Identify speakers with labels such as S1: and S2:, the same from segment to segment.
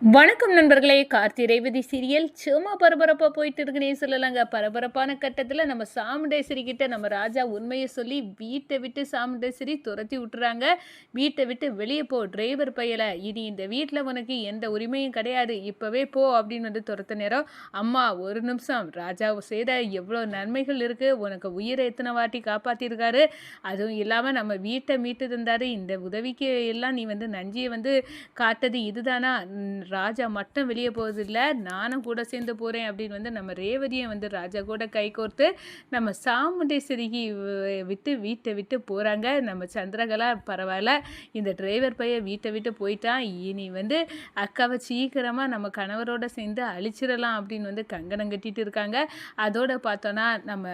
S1: வணக்கம் நண்பர்களே. கார்த்தி ரேவதி சீரியல். சும்மா பரபரப்பாக போயிட்டு இருக்குன்னே சொல்லலாங்க. பரபரப்பான கட்டத்தில் நம்ம சாமுண்டேஸ்வரி கிட்ட நம்ம ராஜா உண்மையை சொல்லி வீட்டை விட்டு சாமுண்டேஸ்வரி துரத்தி விட்டுறாங்க. வீட்டை விட்டு வெளியே போ டிரைவர் பையலை. இனி இந்த வீட்டில் உனக்கு எந்த உரிமையும் கிடையாது. இப்போவே போ அப்படின்னு வந்து துரத்த நேரம் அம்மா ஒரு நிமிஷம். ராஜா செய்த எவ்வளோ நன்மைகள் இருக்குது உனக்கு உயிரை எத்தனை வாட்டி காப்பாற்றிருக்காரு அதுவும் இல்லாமல் நம்ம வீட்டை மீட்டு தந்தார். இந்த உதவிக்கு எல்லாம் நீ வந்து நஞ்சியை வந்து காட்டது இதுதானா? ராஜா மட்டும் வெளியே போவதில்லை நானும் கூட சேர்ந்து போகிறேன் அப்படின்னு வந்து நம்ம ரேவதியை வந்து ராஜா கூட கை கோர்த்து நம்ம சாமுண்டேஸ்வரிக்கு விட்டு வீட்டை விட்டு போகிறாங்க நம்ம சந்திரகலா பரவாயில்ல இந்த டிரைவர் பையன் வீட்டை விட்டு போயிட்டான். இனி வந்து அக்காவை சீக்கிரமாக நம்ம கணவரோட சேர்ந்து அழிச்சிடலாம் அப்படின்னு வந்து கங்கணம் கட்டிட்டு இருக்காங்க. அதோட பார்த்தோன்னா நம்ம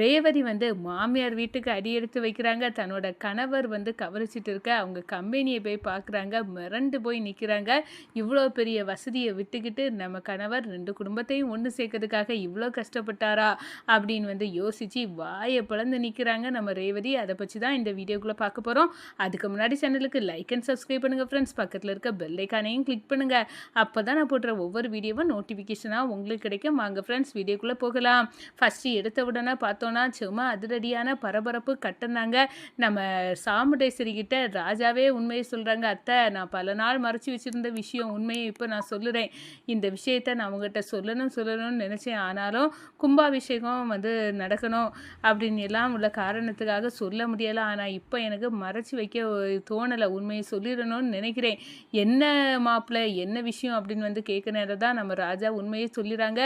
S1: ரேவதி வந்து மாமியார் வீட்டுக்கு அடி எடுத்து வைக்கிறாங்க. தன்னோட கணவர் வந்து கவரிச்சிட்டு இருக்க அவங்க கம்பெனியை போய் பார்க்குறாங்க. மிரண்டு போய் நிற்கிறாங்க இவ்வளோ பெரிய வசதியை விட்டுக்கிட்டு நம்ம கணவர் ரெண்டு குடும்பத்தையும் ஒன்று சேர்க்கறதுக்காக இவ்வளோ கஷ்டப்பட்டாரா அப்படின்னு வந்து யோசித்து வாயை பிளந்து நிற்கிறாங்க நம்ம ரேவதி. அதை பற்றி தான் இந்த வீடியோக்குள்ளே பார்க்க போகிறோம் அதுக்கு முன்னாடி சேனலுக்கு லைக் அண்ட் சப்ஸ்கிரைப் பண்ணுங்கள் ஃப்ரெண்ட்ஸ் பக்கத்தில் இருக்க பெல் ஐக்கானையும் கிளிக் பண்ணுங்கள் அப்போ தான் நான் போடுற ஒவ்வொரு வீடியோவும் நோட்டிஃபிகேஷனாக உங்களுக்கு கிடைக்கும். வாங்க ஃப்ரெண்ட்ஸ் வீடியோக்குள்ளே போகலாம். ஃபஸ்ட்டு எடுத்த உடனே பார்த்தோன்னா சும்மா அதிரடியான பரபரப்பு கட்டினாங்க. நம்ம சாமுண்டேஸ்வரி கிட்ட ராஜாவே உண்மையை சொல்கிறாங்க அத்தை நான் பல நாள் மறைச்சி வச்சுருந்த விஷயம் உண்மையை இப்போ நான் சொல்லுறேன். இந்த விஷயத்த நான் உங்ககிட்ட சொல்லணும் சொல்லணும்னு நினச்சேன். ஆனாலும் கும்பாபிஷேகம் வந்து நடக்கணும் அப்படின்னு எல்லாம் உள்ள காரணத்துக்காக சொல்ல முடியலை. ஆனால் இப்போ எனக்கு மறைச்சி வைக்க தோணலை. உண்மையை சொல்லிடணும்னு நினைக்கிறேன். என்ன மாப்பிள்ளை என்ன விஷயம் அப்படின்னு வந்து கேட்க நேரம் தான் நம்ம ராஜா உண்மையை சொல்லிடுறாங்க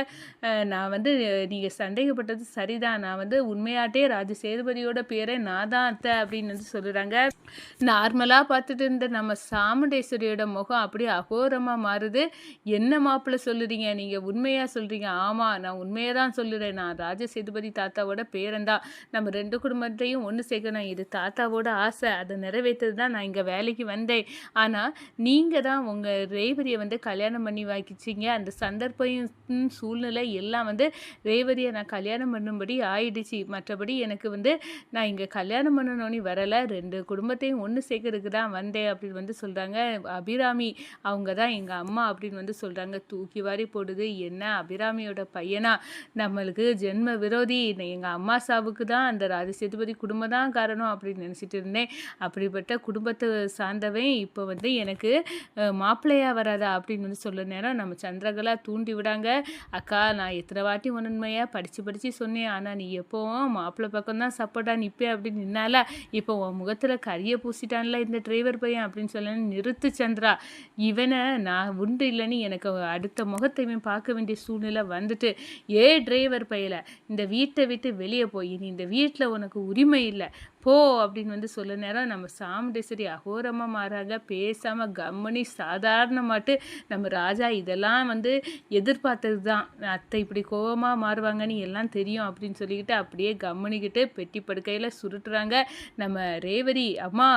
S1: நான் வந்து நீங்கள் சந்தேகப்பட்டது சரிதான். நான் வந்து உண்மையாட்டே ராஜ சேதுபதியோட பேரை நான் தான் அத்தை அப்படின்னு வந்து சொல்லுறாங்க. நார்மலாக பார்த்துட்டு இருந்த நம்ம சாமுண்டேஸ்வரியோட முகம் அப்படியே அகோரமாக மாறுது. என்ன மாப்பிள்ளை சொல்லுறீங்க? நீங்கள் உண்மையாக சொல்கிறீங்க ஆமாம் நான் உண்மையை தான் சொல்லுறேன். நான் ராஜ சேதுபதி தாத்தாவோட பேரன்தான் நம்ம ரெண்டு குடும்பத்தையும் ஒன்று சேர்க்கணும். இது தாத்தாவோட ஆசை. அதை நிறைவேற்றது தான் நான் இங்கே வேலைக்கு வந்தேன். ஆனால் நீங்கள் தான் உங்கள் ரேவதியை வந்து கல்யாணம் பண்ணி வாக்கிச்சிங்க. அந்த சந்தர்ப்பம் சூழ்நிலை எல்லாம் வந்து ரேவதியை நான் கல்யாணம் பண்ணும்படி ஆயிடுச்சு. மற்றபடி எனக்கு வந்து நான் இங்கே கல்யாணம் பண்ணணும்னு வரலை. ரெண்டு குடும்பத்தையும் ஒன்று சேர்க்கறதுக்கு தான் வந்தேன் அப்படின்னு வந்து சொல்கிறாங்க அபிராமி அவங்க தான் எங்கள் அம்மா அப்படின்னு வந்து சொல்கிறாங்க தூக்கி வாரி போடுது. என்ன அபிராமியோட பையனா? நம்மளுக்கு ஜென்ம விரோதி. எங்கள் அம்மா சாவுக்கு தான் அந்த ராஜ சேதுபதி குடும்பம் தான் காரணம் அப்படின்னு நினச்சிட்டு இருந்தேன். அப்படிப்பட்ட குடும்பத்தை சார்ந்தவன் இப்போ வந்து எனக்கு மாப்பிள்ளையாக வராதா அப்படின்னு வந்து சொல்ல நேரம் நம்ம சந்திரகலா தூண்டி விடாங்க. அக்கா நான் எத்தனை வாட்டி உண்மையாக படித்து படித்து சொன்னேன். ஆனால் நீ எப்போவும் மாப்பிள்ளை பக்கம் தான் சப்போர்ட்டாக நிற்பேன் அப்படின்னு நின்னால இப்போ உன் முகத்தில் கரியை பூசிட்டான்ல இந்த டிரைவர் பையன் அப்படின்னு சொல்ல நிறுத்து சந்திரா. இவனை நான் உண்டு இல்லைன்னு எனக்கு அடுத்த முகத்தையுமே பார்க்க வேண்டிய சூழ்நிலை வந்துட்டு ஏ டிரைவர் பையில இந்த வீட்டை விட்டு வெளியே போய் நீ இந்த வீட்டில் உனக்கு உரிமை இல்லை. போ அப்படின்னு வந்து சொல்ல நேரம் நம்ம சாமுண்டேஸ்வரி அகோரமாக மாறாங்க பேசாமல் கம்மனி சாதாரணமாட்டு நம்ம ராஜா இதெல்லாம் வந்து எதிர்பார்த்தது தான். அத்தை இப்படி கோபமாக மாறுவாங்கன்னு எல்லாம் தெரியும் அப்படின்னு சொல்லிக்கிட்டு அப்படியே கம்மனிக்கிட்டு பெட்டி படுக்கையில் சுருட்டுறாங்க நம்ம ரேவதி. அம்மா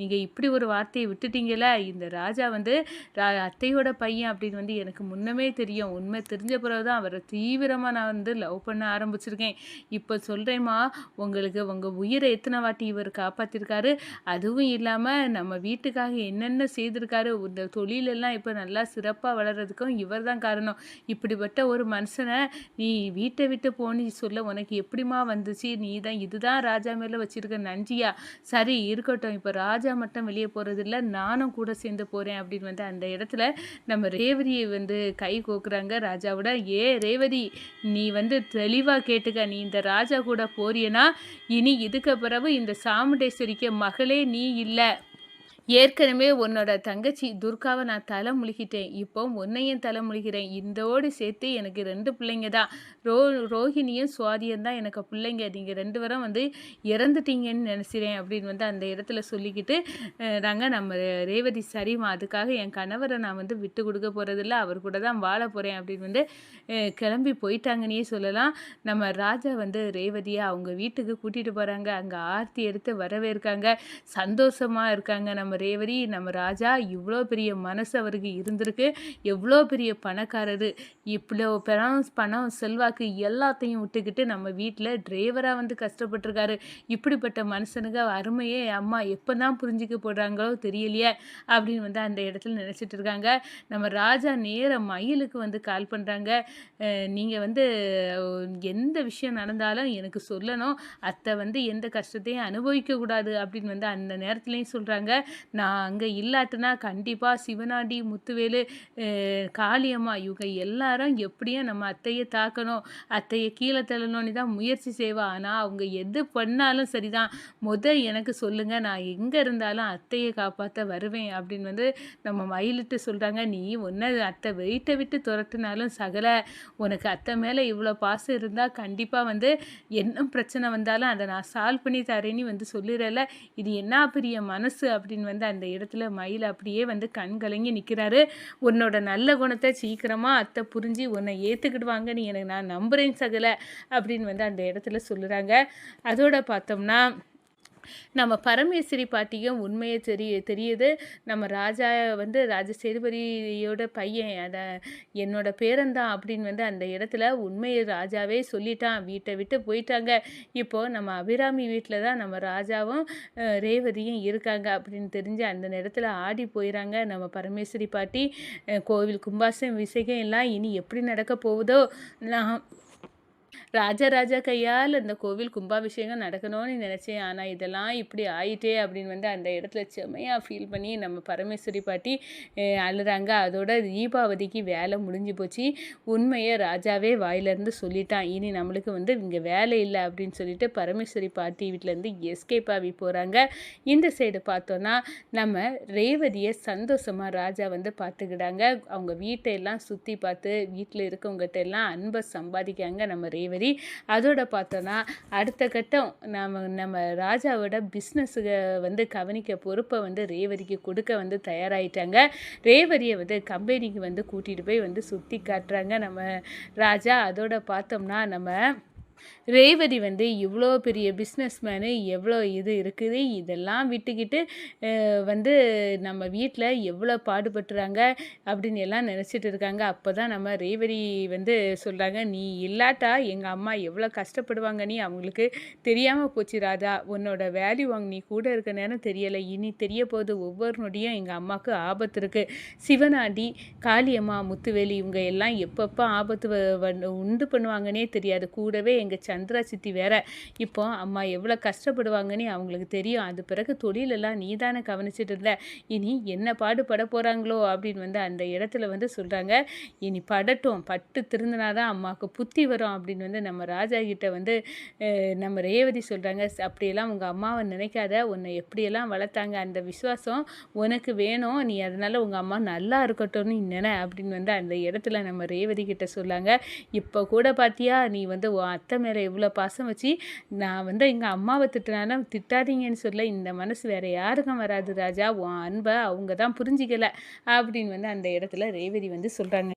S1: நீங்கள் இப்படி ஒரு வார்த்தையை விட்டுட்டீங்களே இந்த ராஜா வந்து ரா அத்தையோட பையன் அப்படின்னு வந்து எனக்கு முன்னமே தெரியும். உண்மை தெரிஞ்ச பிறகு தான் அவரை தீவிரமாக நான் வந்து லவ் பண்ண ஆரம்பிச்சிருக்கேன். இப்போ சொல்கிறேம்மா உங்களுக்கு உங்கள் உயிரை எத்தனை வாட்டி இவர் காப்பாற்றிருக்காரு அதுவும் இல்லாமல் நம்ம வீட்டுக்காக என்னென்ன செய்திருக்காரு? இந்த தொழிலெல்லாம் இப்போ நல்லா சிறப்பாக வளர்கிறதுக்கும் இவர் தான் காரணம். இப்படிப்பட்ட ஒரு மனுஷனை நீ வீட்டை விட்டு போன்னு சொல்ல உனக்கு எப்படிம்மா வந்துச்சு? நீ தான் இதுதான் ராஜா மேலே வச்சுருக்க நஞ்சியா சரி இருக்கட்டும். இப்போ ராஜா மட்டும் வெளியே போகிறதில்ல நானும் கூட சேர்ந்து போகிறேன் அப்படின்னு வந்து அந்த இடத்துல நம்ம ரேவதியை வந்து கை கோக்குறாங்க. ராஜாவோட ஏ ரேவதி நீ வந்து தெளிவாக கேட்டுக்க. நீ இந்த ராஜா கூட போறியனா? இனி இதுக்கு பிறகு இந்த சாமுண்டேஸ்வரிக்கு மகளே நீ இல்லை. ஏற்கனவே உன்னோட தங்கச்சி துர்காவை நான் தலை முழுகிட்டேன். இப்போ உன்னையும் தலை முழுகிறேன். இந்தோடு சேர்த்து எனக்கு ரெண்டு பிள்ளைங்க தான். ரோ ரோஹிணியும் சுவாதியும் தான் எனக்கு பிள்ளைங்க. நீங்கள் ரெண்டு பேரும் வந்து இறந்துட்டீங்கன்னு நினச்சிறேன் அப்படின்னு வந்து அந்த இடத்துல சொல்லிக்கிட்டு அஹ், நாங்க நம்ம ரேவதி சரிம்மா அதுக்காக என் கணவரை நான் வந்து விட்டு கொடுக்க போகிறதில்ல அவர் கூட தான் வாழ போகிறேன் அப்படின்னு வந்து கிளம்பி போயிட்டாங்கன்னே சொல்லலாம். நம்ம ராஜா வந்து ரேவதியை அவங்க வீட்டுக்கு கூட்டிகிட்டு போகிறாங்க அங்கே ஆர்த்தி எடுத்து வரவேற்காங்க. சந்தோஷமாக இருக்காங்க. நம்ம நம்ம ரேவதி நம்ம ராஜா இவ்வளோ பெரிய மனசு அவருக்கு இருந்திருக்கு. எவ்வளோ பெரிய பணக்காரரு. இவ்வளோ பணம் பணம் செல்வாக்கு எல்லாத்தையும் விட்டுக்கிட்டு நம்ம வீட்டில் டிரைவராக வந்து கஷ்டப்பட்டிருக்காரு. இப்படிப்பட்ட மனுஷனுக்கு அருமையே அம்மா எப்போ தான் புரிஞ்சுக்க போடுறாங்களோ தெரியலையே அப்படின்னு வந்து அந்த இடத்துல நினச்சிட்டு இருக்காங்க. நம்ம ராஜா நேர மயிலுக்கு வந்து கால் பண்ணுறாங்க நீங்கள் வந்து எந்த விஷயம் நடந்தாலும் எனக்கு சொல்லணும். அத்தை வந்து எந்த கஷ்டத்தையும் அனுபவிக்கக்கூடாது அப்படின்னு வந்து அந்த நேரத்துலையும் சொல்கிறாங்க நான் அங்கே இல்லாட்டினா கண்டிப்பாக சிவனாண்டி முத்துவேலு காளியம்மா இவங்க எல்லாரும் எப்படியும் நம்ம அத்தையை தாக்கணும் அத்தையை கீழே தள்ளணும்னு தான் முயற்சி செய்வா. ஆனால் அவங்க எது பண்ணாலும் சரிதான். முத எனக்கு சொல்லுங்கள் நான் எங்கே இருந்தாலும் அத்தையை காப்பாற்ற வருவேன் அப்படின்னு வந்து நம்ம மயிலிட்டு சொல்கிறாங்க நீ ஒன்று அத்தை வெயிட்டை விட்டு துரட்டினாலும் சகல. உனக்கு அத்தை மேலே இவ்வளோ பாசம் இருந்தால் கண்டிப்பாக வந்து என்ன பிரச்சனை வந்தாலும் அதை நான் சால்வ் பண்ணி தரேன்னு வந்து சொல்லிடல. இது என்ன பெரிய மனசு அப்படின்னு வந்து அந்த இடத்துல மயில் அப்படியே வந்து கண் கலங்கி நிற்கிறாரு உன்னோட நல்ல குணத்தை சீக்கிரமாக அத்தை புரிஞ்சு உன்னை ஏற்றுக்கிடுவாங்க நீ எனக்கு நான் நம்புகிறேன் சகலை அப்படின்னு வந்து அந்த இடத்துல சொல்லுறாங்க. அதோட பார்த்தோம்னா நம்ம பரமேஸ்வரி பாட்டியும் உண்மையை தெரிய தெரியுது. நம்ம ராஜா வந்து ராஜசேதுபதியோட பையன் அதை என்னோட பேரன்தான் அப்படின்னு வந்து அந்த இடத்துல உண்மையை ராஜாவே சொல்லிட்டான். வீட்டை விட்டு போயிட்டாங்க. இப்போது நம்ம அபிராமி வீட்டில் தான் நம்ம ராஜாவும் ரேவதியும் இருக்காங்க அப்படின்னு தெரிஞ்சு அந்த நேரத்தில் ஆடி போயிடறாங்க நம்ம பரமேஸ்வரி பாட்டி கோவில் கும்பாசம் விசேகம் எல்லாம் இனி எப்படி நடக்க போகுதோ நான் ராஜராஜா கையால் அந்த கோவில் கும்பாபிஷேகம் நடக்கணும்னு நினச்சேன். ஆனால் இதெல்லாம் இப்படி ஆயிட்டே அப்படின்னு வந்து அந்த இடத்துல செம்மையாக ஃபீல் பண்ணி நம்ம பரமேஸ்வரி பாட்டி அழுறாங்க அதோட தீபாவதிக்கு வேலை முடிஞ்சு போச்சு. உண்மையை ராஜாவே வாயிலேருந்து சொல்லிட்டான். இனி நம்மளுக்கு வந்து இங்கே வேலை இல்லை அப்படின்னு சொல்லிட்டு பரமேஸ்வரி பாட்டி வீட்டிலேருந்து எஸ்கேப் ஆகி போகிறாங்க இந்த சைடு பார்த்தோன்னா நம்ம ரேவதியை சந்தோஷமாக ராஜா வந்து பார்த்துக்கிட்டாங்க. அவங்க வீட்டையெல்லாம் சுற்றி பார்த்து வீட்டில் இருக்கவங்ககிட்ட எல்லாம் அன்பை சம்பாதிக்காங்க நம்ம ரே ரேவதி அதோட பார்த்தோன்னா அடுத்த கட்டம் நம்ம நம்ம ராஜாவோட பிஸ்னஸுக்கு வந்து கவனிக்க பொறுப்பை வந்து ரேவதிக்கு கொடுக்க வந்து தயாராகிட்டாங்க ரேவதியை வந்து கம்பெனிக்கு வந்து கூட்டிகிட்டு போய் வந்து சுற்றி காட்டுறாங்க நம்ம ராஜா. அதோட பார்த்தோம்னா நம்ம ரேவதி வந்து இவ்வளோ பெரிய பிஸ்னஸ் மேனு எவ்வளோ இது இருக்குது இதெல்லாம் விட்டுக்கிட்டு வந்து நம்ம வீட்டில் எவ்வளோ பாடுபட்டுறாங்க அப்படின்னு எல்லாம் நினச்சிட்டு இருக்காங்க. அப்போ தான் நம்ம ரேவதி வந்து சொல்கிறாங்க நீ இல்லாட்டா எங்கள் அம்மா எவ்வளோ கஷ்டப்படுவாங்க நீ? அவங்களுக்கு தெரியாமல் போச்சு ராதா. உன்னோட வேல்யூ வாங்க நீ கூட இருக்க நேரம் தெரியலை. இனி தெரிய போது ஒவ்வொரு நொடியும் எங்கள் அம்மாவுக்கு ஆபத்து இருக்குது சிவனாண்டி காளியம்மா முத்துவேலி இவங்க எல்லாம் எப்பப்போ ஆபத்து உண்டு பண்ணுவாங்கன்னே தெரியாது. கூடவே எங்கள் சந்திரா சித்தி வேற. இப்போ அம்மா எவ்வளோ கஷ்டப்படுவாங்கன்னு அவங்களுக்கு தெரியும். அது பிறகு தொழிலெல்லாம் நீ தானே கவனிச்சிட்டு இருந்த. இனி என்ன பாடுபட போகிறாங்களோ அப்படின்னு வந்து அந்த இடத்துல வந்து சொல்கிறாங்க இனி படட்டும். பட்டு திருந்தினாதான் அம்மாவுக்கு புத்தி வரும் அப்படின்னு வந்து நம்ம ராஜா கிட்ட வந்து நம்ம ரேவதி சொல்கிறாங்க அப்படியெல்லாம் உங்கள் அம்மாவை நினைக்காத. உன்னை எப்படியெல்லாம் வளர்த்தாங்க? அந்த விசுவாசம் உனக்கு வேணும். நீ அதனால் உங்கள் அம்மா நல்லா இருக்கட்டும்னு நினை அப்படின்னு வந்து அந்த இடத்துல நம்ம ரேவதி கிட்ட சொல்லாங்க. இப்போ கூட பார்த்தியா நீ வந்து உன் அத்தை மேலே இவ்வளோ பாசம் வச்சு நான் வந்து எங்கள் அம்மாவை திட்டினாலும் திட்டாதீங்கன்னு சொல்ல இந்த மனசு வேறு யாருக்கும் வராது ராஜா. உன் அன்பை அவங்க தான் புரிஞ்சிக்கலை அப்படின்னு வந்து அந்த இடத்துல ரேவதி வந்து சொல்கிறாங்க